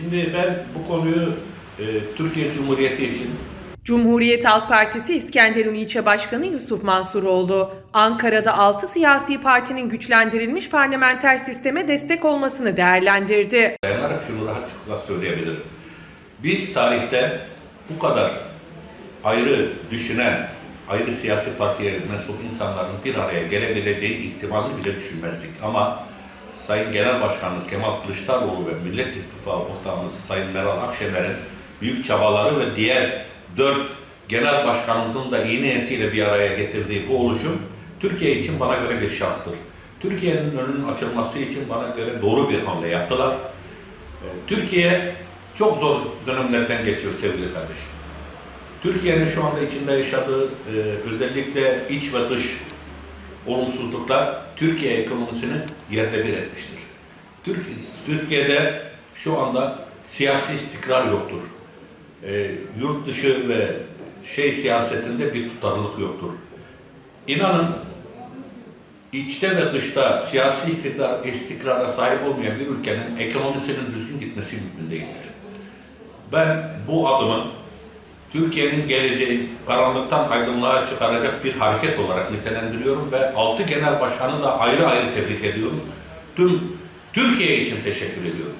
Şimdi ben bu konuyu e, Türkiye Cumhuriyeti için Cumhuriyet Halk Partisi İskenderun İlçe Başkanı Yusuf Mansuroğlu, Ankara'da 6 siyasi partinin güçlendirilmiş parlamenter sisteme destek olmasını değerlendirdi. dayanarak şunu rahatlıkla söyleyebilirim. Biz tarihte bu kadar ayrı düşünen, ayrı siyasi partiye mensup insanların bir araya gelebileceği ihtimalini bile düşünmezdik. Ama Sayın Genel Başkanımız Kemal Kılıçdaroğlu ve Millet İttifakı ortağımız Sayın Meral Akşener'in büyük çabaları ve diğer dört genel başkanımızın da iyi niyetiyle bir araya getirdiği bu oluşum Türkiye için bana göre bir şanstır. Türkiye'nin önünün açılması için bana göre doğru bir hamle yaptılar. Ee, Türkiye çok zor dönemlerden geçiyor sevgili kardeşim. Türkiye'nin şu anda içinde yaşadığı e, özellikle iç ve dış olumsuzluklar Türkiye ekonomisini yerle bir etmiştir. Türk, Türkiye'de şu anda siyasi istikrar yoktur. E, yurt dışı ve şey siyasetinde bir tutarlılık yoktur. İnanın içte ve dışta siyasi iktidar, istikrara sahip olmayan bir ülkenin ekonomisinin düzgün gitmesi mümkün değildir. Ben bu adımın Türkiye'nin geleceği karanlıktan aydınlığa çıkaracak bir hareket olarak nitelendiriyorum ve altı genel başkanı da ayrı ayrı tebrik ediyorum. Tüm Türkiye için teşekkür ediyorum.